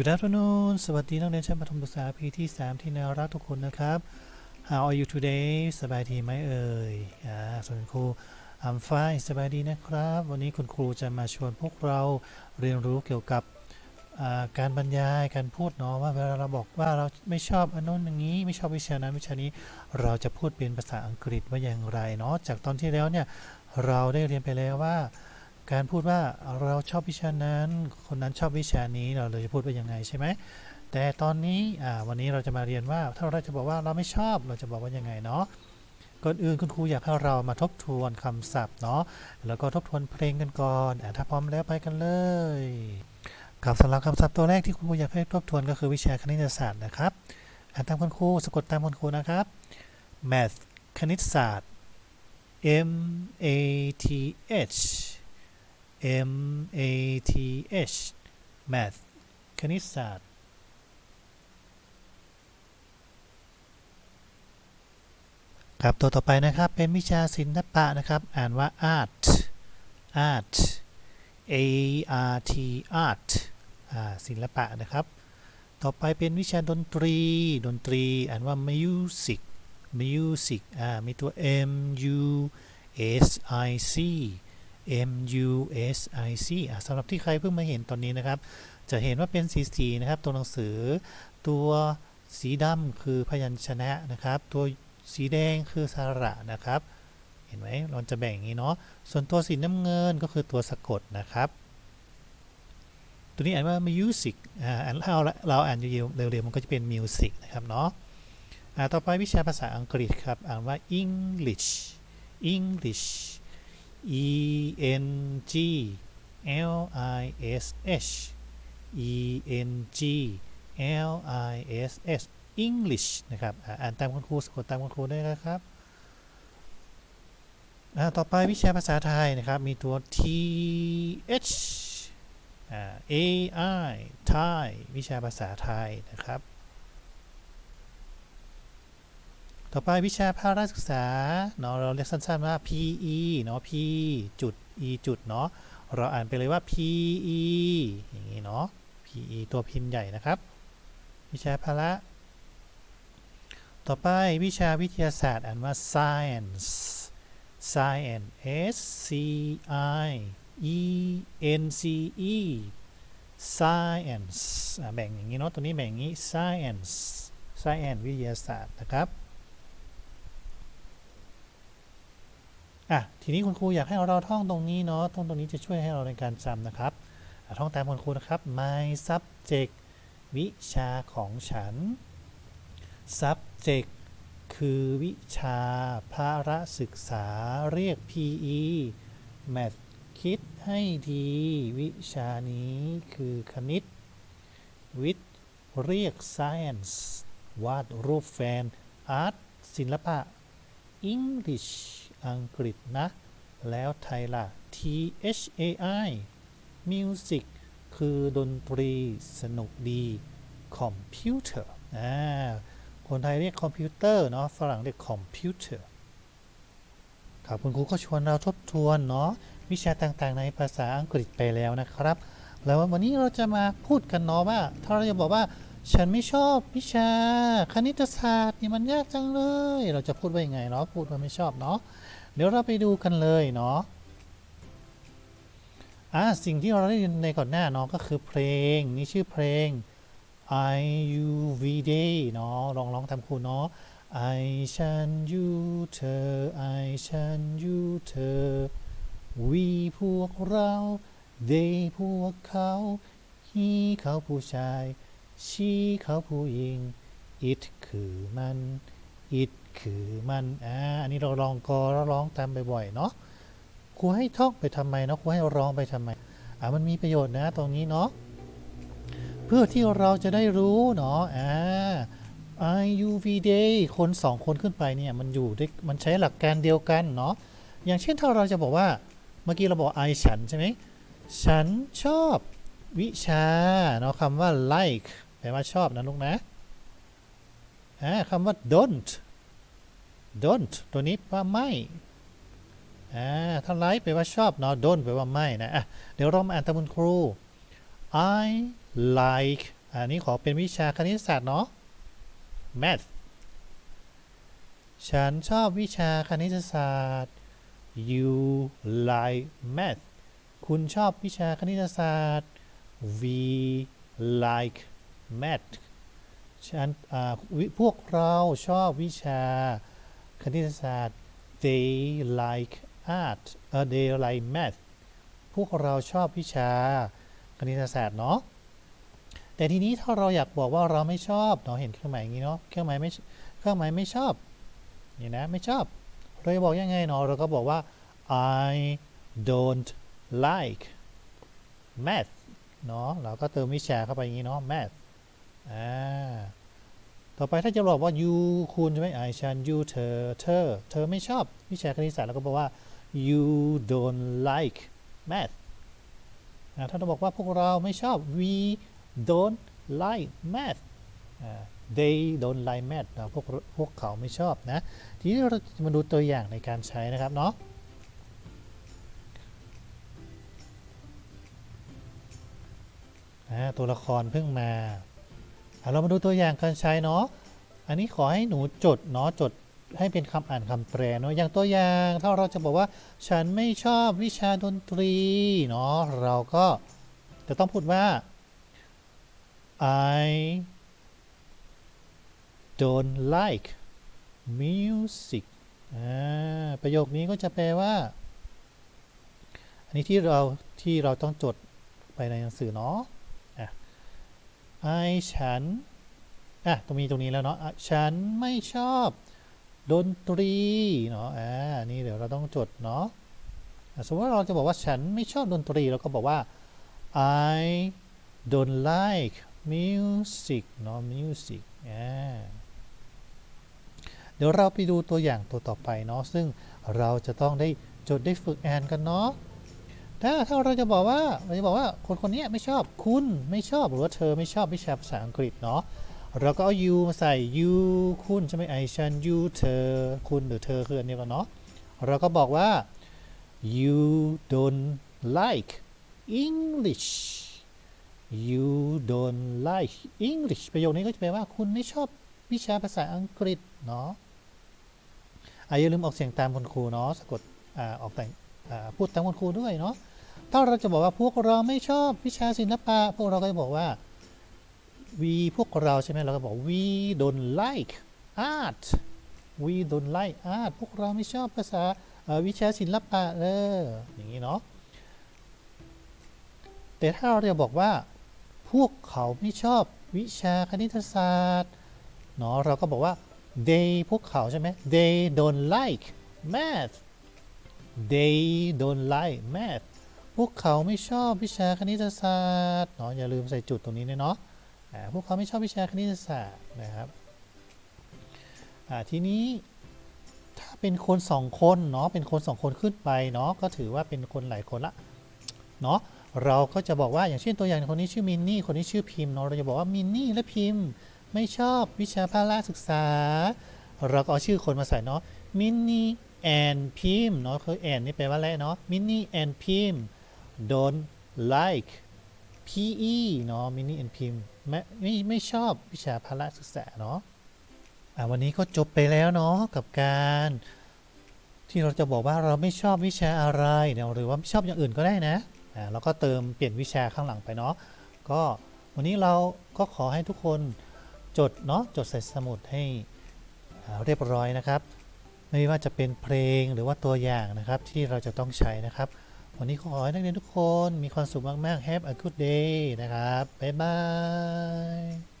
Good afternoon สวัสดีนักเรียนชั้นประถมศึกษาปีที่ 3 ที่น่ารักทุกคนนะครับ How are you today สบายดีไหมเอ่ยอ่าส่วนครู I'm fine สบายดีนะครับ วันนี้คุณครูจะมาชวนพวกเราเรียนรู้เกี่ยวกับการบรรยายการพูดเนาะว่าเวลาเราบอกว่าเราไม่ชอบอันโน้นอย่างนี้ ไม่ชอบวิชานั้นวิชานี้เราจะพูดเป็นภาษาอังกฤษว่าอย่างไรเนาะจากตอนที่แล้วเนี่ยเราได้เรียนไปแล้วว่า การพูดว่าเราชอบวิชานั้น คนนั้นชอบวิชานี้เราเลยจะพูดว่ายังไงใช่ไหมแต่ตอนนี้วันนี้เราจะมาเรียนว่า ถ้าเราจะบอกว่าเราไม่ชอบเราจะบอกว่ายังไงเนาะก่อนอื่นคุณครูอยากให้เรามาทบทวนคำศัพท์เนาะแล้วก็ทบทวนเพลงกันก่อนอถ้าพร้อมแล้วไปกันเลยครับสำหรับคำศัพท์ตัวแรกที่คุณครูอยากให้ทบทวนก็คือวิชาคณิตศาสตร์นะครับอ่านตามคุณครูสะกดตามคุณครูนะครับ math คณิตศาสตร์ M A T H M A T H math คณิตศาสตร์ ครับตัวต่อไปนะครับ เป็นวิชาศิลปะนะครับ อ่านว่า art art A R T art ศิลปะนะครับ ต่อไปเป็นวิชาดนตรี ดนตรี อ่านว่า music music มีตัว M U S I C M U S I C สำหรับที่ใครเพิ่งมาเห็นตอนนี้นะครับ จะเห็นว่าเป็นสีสีนะครับ ตัวหนังสือ ตัวสีดำคือพยัญชนะนะครับ ตัวสีแดงคือสระนะครับ เห็นไหมเราจะแบ่งอย่างนี้เนาะ ส่วนตัวสีน้ำเงินก็คือตัวสะกดนะครับ ตัวนี้อ่านว่า music อ่านเราเราอ่านเร็วๆมันก็จะเป็น music นะครับเนาะต่อไปวิชาภาษาอังกฤษครับ อ่านว่า English English E N G L I S H E N G L I S S English นะครับอ่านตามคุณครูสะกดตามคุณครูได้นะครับต่อไปวิชาภาษาไทยนะครับ มีตัว T H A I Thai วิชาภาษาไทยนะครับ ต่อไปวิชาภาระศึกษาเนาะเราเรียกสั้นๆว่า PE เนาะ P จุด E จุดเนาะเราอ่านไปเลยว่า PE อย่างนี้เนาะ PE ตัวพิมพ์ใหญ่นะครับ วิชาภาระต่อไปวิชาวิทยาศาสตร์อ่านว่า science science S C I E N C E science แบ่งอย่างนี้เนาะตัวนี้แบ่งอย่างนี้ science science วิทยาศาสตร์นะครับ อะทีนี้คุณครูอยากให้เราท่องตรงนี้เนาะท่องตรงนี้จะช่วยให้เราในการจำนะครับท่องตามคุณครูนะครับ my subject วิชาของฉัน subject คือวิชาภาระศึกษาเรียก PE math คิดให้ดี วิชานี้คือคณิตวิทย์เรียก science วาดรูปแฟน art ศิลปะ English อังกฤษนะ แล้วไทยล่ะ T H A I Music คือดนตรีสนุกดี Computer อ่าคนไทยเรียกคอมพิวเตอร์เนาะฝรั่งเรียกคอมพิวเตอร์ครับคุณครูก็ชวนเราทบทวนเนาะวิชาต่างๆในภาษาอังกฤษไปแล้วนะครับ แล้ววันนี้เราจะมาพูดกันเนาะว่า ถ้าเราจะบอกว่า ฉันไม่ชอบวิชาคณิตศาสตร์นี่มันยากจังเลย เราจะพูดว่ายังไงเนาะพูดว่าไม่ชอบเนาะเดี๋ยวเราไปดูกันเลยเนาะอ่าสิ่งที่เราได้เรียนในก่อนหน้าเนาะก็คือเพลงนี่ชื่อเพลง I U V Day เนาะลองร้องตามครูเนาะ I ฉัน you เธอ I ฉัน you เธอ we พวกเรา they พวกเขา he เขาผู้ชาย she เขาผู้หญิง it คือมัน it คือมัน อ่า อันนี้เราลองกอแล้วร้องตามบ่อยๆ เนาะครูให้ท่องไปทำไมเนาะครูให้ร้องไปทำไม อ่ามันมีประโยชน์นะตรงนี้เนาะ เพื่อที่เราจะได้รู้เนาะ อ่า IUV day คนสองคนขึ้นไปเนี่ยมันอยู่ด้วยมันใช้หลักการเดียวกันเนาะ อย่างเช่นถ้าเราจะบอกว่า เมื่อกี้เราบอก I ฉันใช่ไหม ฉันชอบวิชาเนาะคำว่า like แปลว่าชอบนะลูกนะอ่าคำว่า don't don't ตัวนี้แปลว่าไม่อ่าถ้า like แปลว่าชอบเนาะ don't แปลว่าไม่นะอะเดี๋ยวเรามาอ่านตามคุณครู I like อันนี้ขอเป็นวิชาคณิตศาสตร์เนาะ math ฉันชอบวิชาคณิตศาสตร์ you like math คุณชอบวิชาคณิตศาสตร์ we like math ฉันอาวิพวกเราชอบวิชาคณิตศาสตร์ they like art เออ they like math พวกเราชอบวิชาคณิตศาสตร์เนาะแต่ทีนี้ถ้าเราอยากบอกว่าเราไม่ชอบเนาะเห็นเครื่องหมายอย่างนี้เนาะเครื่องหมายไม่เครื่องหมายไม่ชอบนี่นะไม่ชอบเราจะบอกยังไงเนาะเราก็บอกว่า I don't like math เนาะเราก็เติมวิชาเข้าไปอย่างนี้เนาะ math อ่าต่อไปถ้าจะบอกว่า you คุณใช่ไหม I ฉัน you เธอ เธอ เธอไม่ชอบวิชาคณิตศาสตร์เราก็บอกว่า you don't like math อ่าถ้าเราบอกว่าพวกเราไม่ชอบ we don't like math they don't like math นะพวกพวกเขาไม่ชอบนะ ทีนี้เราจะมาดูตัวอย่างในการใช้นะครับเนาะตัวละครเพิ่งมา เรามาดูตัวอย่างการใช้เนาะ อันนี้ขอให้หนูจดเนาะจดให้เป็นคำอ่านคำแปลเนาะ อย่างตัวอย่างถ้าเราจะบอกว่า ฉันไม่ชอบวิชาดนตรีเนาะ เราก็จะต้องพูดว่า I don't like music อ่าประโยคนี้ก็จะแปลว่า อันนี้ที่เราที่เราต้องจดไปในหนังสือเนาะอะ I ฉัน อะ ตรงนี้ตรงนี้แล้วเนาะ ฉันไม่ชอบดนตรีเนาะ อ่า นี่เดี๋ยวเราต้องจดเนาะ สมมติว่าเราจะบอกว่าฉันไม่ชอบดนตรีเราก็บอกว่า I don't like music เนาะ music อ่า เดี๋ยวเราไปดูตัวอย่างตัวต่อไปเนาะ ซึ่งเราจะต้องได้จดได้ฝึกแอนกันเนาะ ถ้าถ้าเราจะบอกว่าเราจะบอกว่าคนคนนี้ไม่ชอบคุณไม่ชอบหรือว่าเธอไม่ชอบวิชาภาษาอังกฤษเนาะเราก็เอา you มาใส่ you คุณใช่ไหมไอฉัน you เธอ คุณหรือเธอคืออันเดียวกันเนาะเราก็บอกว่า you don't like English you don't like English ประโยคนี้ก็จะแปลว่าคุณไม่ชอบวิชาภาษาอังกฤษเนาะอย่าลืมออกเสียงตามคุณครูเนาะสะกดออกแต่งพูดตามคุณครูด้วยเนาะ ถ้าเราจะบอกว่าพวกเราไม่ชอบวิชาศิลปะ พวกเราก็จะบอกว่า we พวกเราใช่ไหมเราก็บอก we don't like art we don't like art พวกเราไม่ชอบภาษาวิชาศิลปะเลยอย่างนี้เนาะแต่ถ้าเราจะบอกว่า พวกเขาไม่ชอบวิชาคณิตศาสตร์เนาะเราก็บอกว่า they พวกเขาใช่ไหม they don't like math they don't like math พวกเขาไม่ชอบวิชาคณิตศาสตร์เนาะอย่าลืมใส่จุดตรงนี้ด้วยเนาะพวกเขาไม่ชอบวิชาคณิตศาสตร์นะครับทีนี้ถ้าเป็นคนสองคนเนาะเป็นคนสองคนขึ้นไปเนาะก็ถือว่าเป็นคนหลายคนละเนาะเราก็จะบอกว่าอย่างเช่นตัวอย่างคนนี้ชื่อมินนี่คนนี้ชื่อพิมพ์เนาะเราจะบอกว่ามินนี่และพิมพ์ไม่ชอบวิชาพละศึกษา เราก็เอาชื่อคนมาใส่เนาะมินนี่ and พิมพ์เนาะคือ and นี่แปลว่าอะไรเนาะ Minnie and พิมพ์ don't like PE เนาะ Minnie and พิมไม่ไม่ไม่ชอบวิชาพละศึกษาเนาะอะวันนี้ก็จบไปแล้วเนาะกับการ ที่เราจะบอกว่าเราไม่ชอบวิชาอะไรเนาะหรือว่าไม่ชอบอย่างอื่นก็ได้นะอ่าแล้วก็เติมเปลี่ยนวิชาข้างหลังไปเนาะก็วันนี้เราก็ขอให้ทุกคนจดเนาะจดใส่สมุดให้เรียบร้อยนะครับ ไม่ว่าจะเป็นเพลงหรือว่าตัวอย่างนะครับที่เราจะต้องใช้นะครับ วันนี้ขอให้นักเรียนทุกคนมีความสุขมาก ๆ Have a good day นะครับ บ๊ายบาย